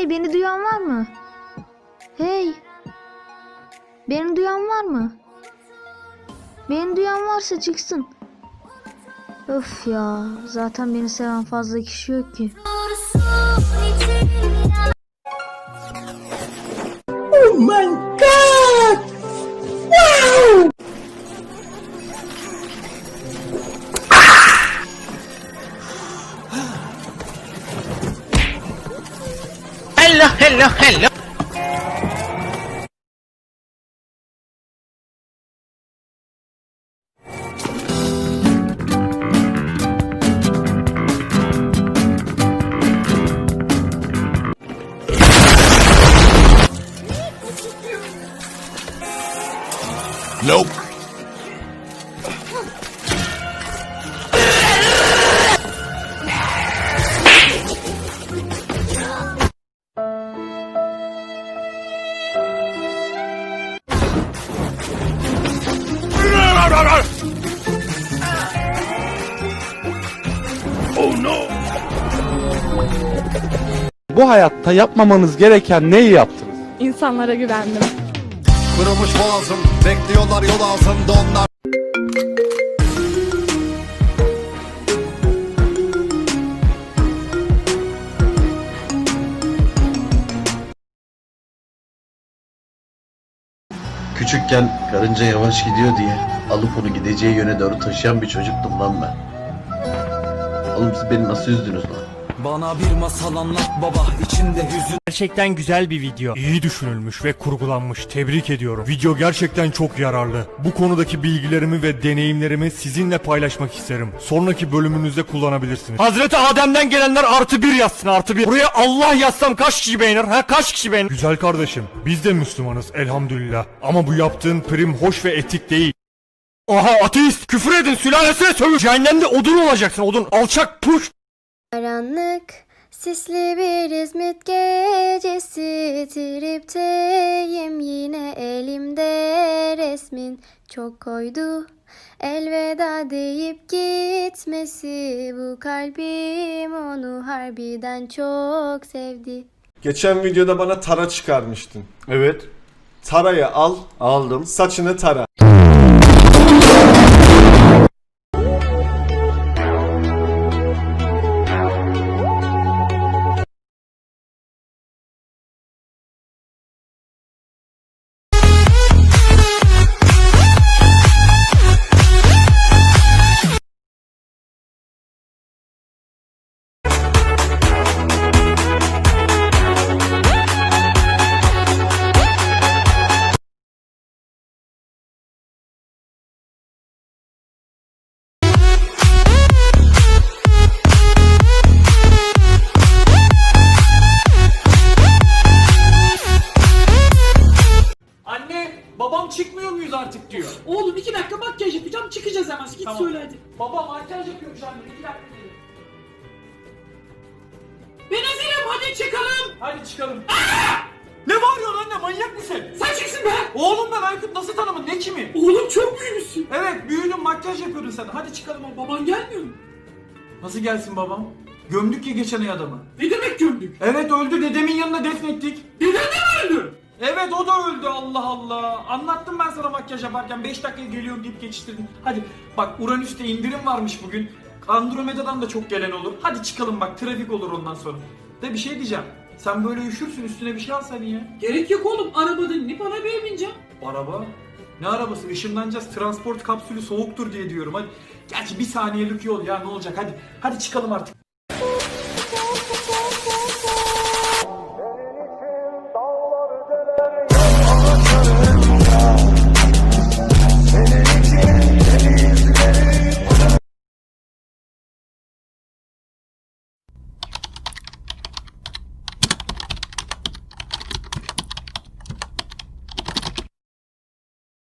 Hey beni duyan var mı? Hey. Beni duyan var mı? Beni duyan varsa çıksın. Öf ya. Zaten beni seven fazla kişi yok ki. Hello, hello, hello. Nope. Oh no. Bu hayatta yapmamanız gereken neyi yaptınız? İnsanlara güvendim. Kırılmış boğazım Bekliyorlar yol ağzında onlar Küçükken karınca yavaş gidiyor diye alıp onu gideceği yöne doğru taşıyan bir çocuktum lan ben. Oğlum siz beni nasıl üzdünüz lan? Bana bir masal anlat baba içinde hüzün Gerçekten güzel bir video. İyi düşünülmüş ve kurgulanmış. Tebrik ediyorum. Video gerçekten çok yararlı. Bu konudaki bilgilerimi ve deneyimlerimi sizinle paylaşmak isterim. Sonraki bölümünüzde kullanabilirsiniz. Hazreti Adem'den gelenler artı bir yazsın artı bir. Buraya Allah yazsam kaç kişi beğenir? Ha kaç kişi beğenir? Güzel kardeşim. Biz de Müslümanız elhamdülillah. Ama bu yaptığın prim hoş ve etik değil. Aha ateist! Küfür edin sülalesine sövün! Cehennemde odun olacaksın odun! Alçak puş! Karanlık, sisli bir İzmit gecesi Tripteyim yine elimde resmin çok koydu Elveda deyip gitmesi bu kalbim onu harbiden çok sevdi Geçen videoda bana tara çıkarmıştın. Evet. Tarayı al, Aldım. saçını tara. Çıkmıyor muyuz artık diyor. Oğlum iki dakika makyaj yapacağım çıkacağız hemen. Git Tamam. söyle hadi. Baba makyaj yapıyormuş anne, iki dakika dedim. Ben hazırım hadi çıkalım. Hadi çıkalım. Ne bağırıyorsun anne, manyak mısın? Sen çıksın be. Oğlum ben Aykut nasıl tanımın, ne kimi? Oğlum çok büyümüşsün. Evet, büyüdüm makyaj yapıyordun sen. Hadi çıkalım oğlum. Baban gelmiyor mu? Nasıl gelsin babam? Gömdük ya geçen ay adamı. Ne demek gömdük? Evet öldü, dedemin yanına defnettik. Deden de öldü? Evet o da öldü Allah Allah. Anlattım ben sana makyaj yaparken 5 dakika geliyorum deyip geçiştirdin. Hadi bak Uranüs'te indirim varmış bugün. Andromeda'dan da çok gelen olur. Hadi çıkalım bak trafik olur ondan sonra. De bir şey diyeceğim. Sen böyle üşürsün üstüne bir şey alsan ya. Gerek yok oğlum arabada inip arabaya bineceğim. Araba? Ne arabası? Işınlanacağız. Transport kapsülü soğuktur diye diyorum. Hadi. Gerçi bir saniyelik yol ya ne olacak hadi. Hadi çıkalım artık.